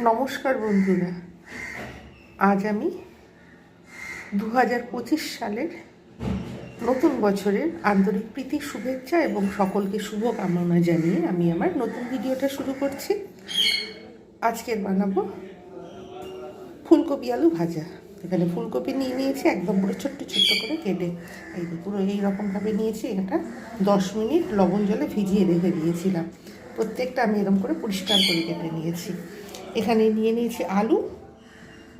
নমস্কার বন্ধুরা। আজ আমি দু হাজার পঁচিশ সালের নতুন বছরের আন্তরিক প্রীতি, শুভেচ্ছা এবং সকলকে শুভ কামনা জানিয়ে আমি আমার নতুন ভিডিওটা শুরু করছি। আজকের বানাবো ফুলকপি আলু ভাজা। এখানে ফুলকপি নিয়ে নিয়েছি, একদম পুরো ছোট্ট ছোট্ট করে কেটে। এই পুরো এইরকমভাবে নিয়েছি, এটা দশ মিনিট লবণ জলে ভিজিয়ে রেখে দিয়েছিলাম। প্রত্যেকটা আমি এরকম করে পরিষ্কার করে কেটে নিয়েছি। এখানে নিয়ে নিয়েছি আলু,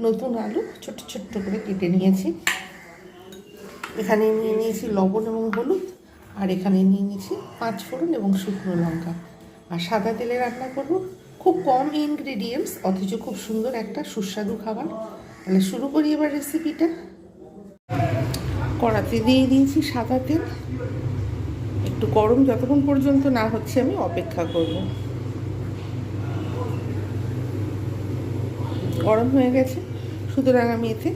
নতুন আলু ছোট্ট ছোট্ট করে কেটে নিয়েছি। এখানে নিয়ে নিয়েছি লবণ এবং হলুদ, আর এখানে নিয়ে নিয়েছি পাঁচ ফোড়ন এবং শুকনো লঙ্কা। আর সাদা তেলে রান্না করব। খুব কম ইনগ্রেডিয়েন্টস অথচ খুব সুন্দর একটা সুস্বাদু খাবার। তাহলে শুরু করি এবার রেসিপিটা কড়াতে দিয়ে দিয়েছি সাদা তেল। একটু গরম যতক্ষণ পর্যন্ত না হচ্ছে আমি অপেক্ষা করব। গরম হয়ে গেছে। সুতরাং আমি এতে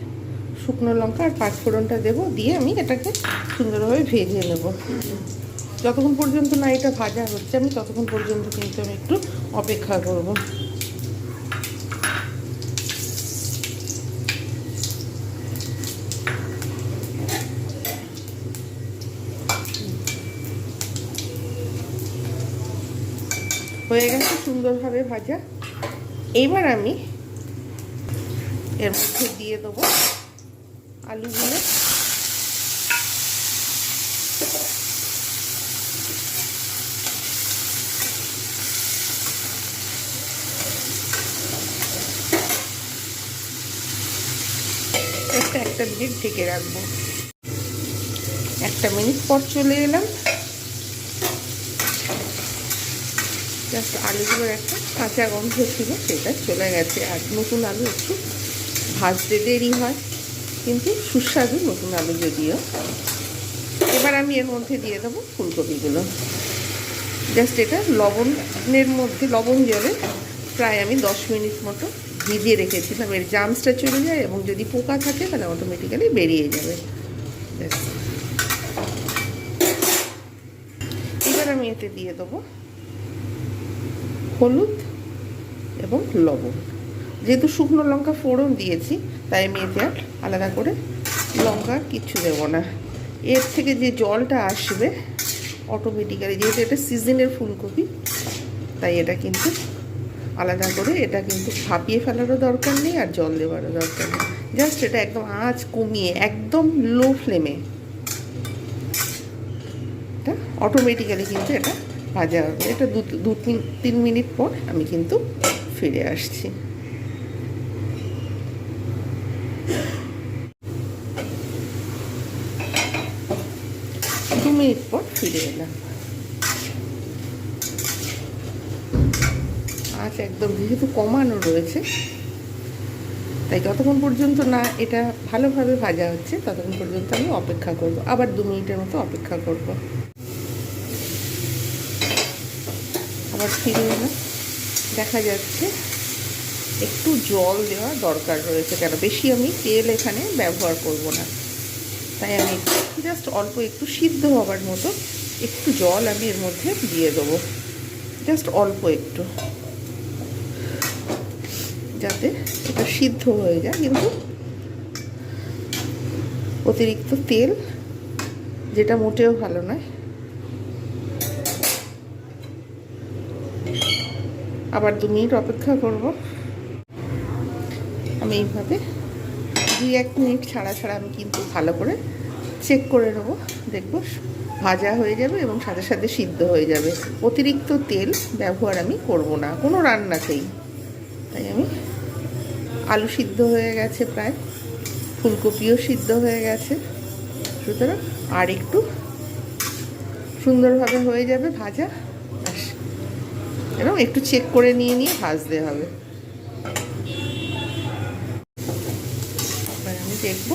শুকনো লঙ্কা আর পাঁচ ফোড়নটা দেবো। দিয়ে আমি এটাকে সুন্দরভাবে ভেজে নেব। যতক্ষণ পর্যন্ত না এটা ভাজা হচ্ছে, আমি ততক্ষণ পর্যন্ত কিন্তু আমি একটু অপেক্ষা করব। হয়ে গেছে সুন্দরভাবে ভাজা। এইবার আমি এর মধ্যে দিয়ে দেবো আলুগুলো একটা মিনিট ঢেকে রাখব। একটা মিনিট পর চলে এলাম। জাস্ট আলুগুলোর একটা কাঁচা গন্ধ ছিল, সেটা চলে গেছে। আর নতুন আলু একটু ভাজতে দেরি হয়, কিন্তু সুস্বাদু নতুন আলু যদিও। এবার আমি এর মধ্যে দিয়ে দেবো ফুলকপিগুলো। জাস্ট এটা লবণের মধ্যে, লবণ জলে প্রায় আমি দশ মিনিট মতো ভিজিয়ে রেখেছিলাম। এর জামসটা চলে যায় এবং যদি পোকা থাকে, তাহলে অটোমেটিক্যালি বেরিয়ে যাবে। এবার আমি এতে দিয়ে দেবো হলুদ এবং লবণ। যেহেতু শুকনো লঙ্কা ফোড়ন দিয়েছি, তাই আমি এতে আর আলাদা করে লঙ্কা কিচ্ছু দেবো না। এর থেকে যে জলটা আসবে অটোমেটিক্যালি যেহেতু এটা সিজনের ফুলকপি, তাই এটা কিন্তু আলাদা করে এটা কিন্তু ভাপিয়ে ফেলারও দরকার নেই আর জল দেওয়ারও দরকার নেই। জাস্ট এটা একদম আঁচ কমিয়ে, একদম লো ফ্লেমে এটা অটোমেটিক্যালি কিন্তু এটা ভাজা হবে। এটা দু তিন মিনিট পর আমি কিন্তু ফিরে আসছি। মিনিট পর ফিরে এলাম আঁচ একদম যেহেতু কমানো রয়েছে তাই যতক্ষণ পর্যন্ত না এটা ভালোভাবে ভাজা হচ্ছে ততক্ষণ পর্যন্ত আমি অপেক্ষা করব আবার দু মিনিটের মতো অপেক্ষা করব আবার ফিরে এলাম দেখা যাচ্ছে একটু জল দেওয়া দরকার রয়েছে কেন বেশি আমি তেল এখানে ব্যবহার করব না তাই আমি জাস্ট অল্প একটু সিদ্ধ হবার মতো একটু জল আমি এর মধ্যে দিয়ে দেবো। জাস্ট অল্প একটু। যাতে এটা সিদ্ধ হয়ে যায়, কিন্তু অতিরিক্ত তেল যেটা মোটেও ভালো নয়। আবার দু মিনিট অপেক্ষা করব। আমি এইভাবে দুই এক মিনিট ছাড়া ছাড়া আমি কিন্তু ভালো করে চেক করে নেব। দেখব ভাজা হয়ে যাবে এবং সাথে সাথে সিদ্ধ হয়ে যাবে। অতিরিক্ত তেল ব্যবহার আমি করব না, কোনো রান্নাতেই তাই আমি আলু সিদ্ধ হয়ে গেছে প্রায়, ফুলকপিও সিদ্ধ হয়ে গেছে। সুতরাং আর একটু সুন্দরভাবে হয়ে যাবে ভাজা। এবং একটু চেক করে নিয়ে নিয়ে ভাজতে হবে এবার আমি দেখব।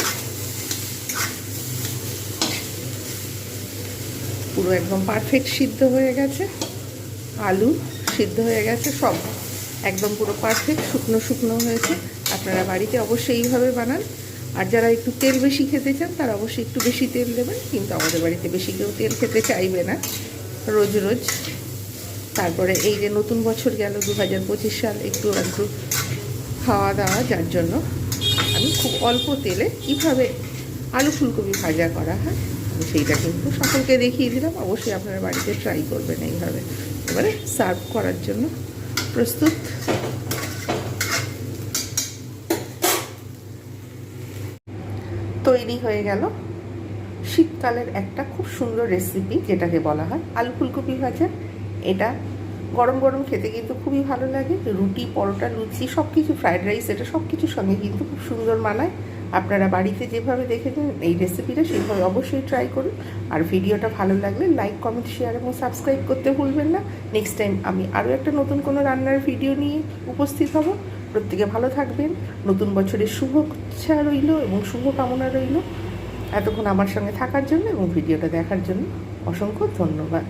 পুরো একদম পারফেক্ট সিদ্ধ হয়ে গেছে। আলু সিদ্ধ হয়ে গেছে, সব একদম পুরো পারফেক্ট শুকনো শুকনো হয়েছে। আপনারা বাড়িতে অবশ্যই এইভাবে বানান। আর যারা একটু তেল বেশি খেতে চান, তারা অবশ্যই একটু বেশি তেল দেবেন। কিন্তু আমাদের বাড়িতে বেশি কেউ তেল খেতে চাইবে না। রোজ রোজ। তারপরে এই যে নতুন বছর গেল, দু হাজার পঁচিশ সাল একটু একটু খাওয়া দাওয়া, যার জন্য আমি খুব অল্প তেলে কীভাবে আলু ফুলকপি ভাজা করা হয়, আমি সেইটা কিন্তু সকলকে দেখিয়ে দিলাম। অবশ্যই আপনারা বাড়িতে ট্রাই করবেন এইভাবে। এবারে সার্ভ করার জন্য প্রস্তুত। তৈরি হয়ে গেল শীতকালের একটা খুব সুন্দর রেসিপি যেটাকে বলা হয় আলু ফুলকপি ভাজা। এটা গরম গরম খেতে কিন্তু খুবই ভালো লাগে। রুটি, পরোটা, লুচি সব কিছু ফ্রায়েড রাইস এটা সব কিছুর সঙ্গে কিন্তু খুব সুন্দর মানায়। আপনারা বাড়িতে যেভাবে দেখেছেন এই রেসিপিটা সেইভাবে অবশ্যই ট্রাই করুন। আর ভিডিওটা ভালো লাগলে লাইক কমেন্ট শেয়ার এবং সাবস্ক্রাইব করতে ভুলবেন না। নেক্সট টাইম আমি আরও একটা নতুন কোনো রান্নার ভিডিও নিয়ে উপস্থিত হব। প্রত্যেকে ভালো থাকবেন। নতুন বছরের শুভেচ্ছা রইল এবং শুভ কামনা রইল। এতক্ষণ আমার সঙ্গে থাকার জন্য এবং ভিডিওটা দেখার জন্য অসংখ্য ধন্যবাদ।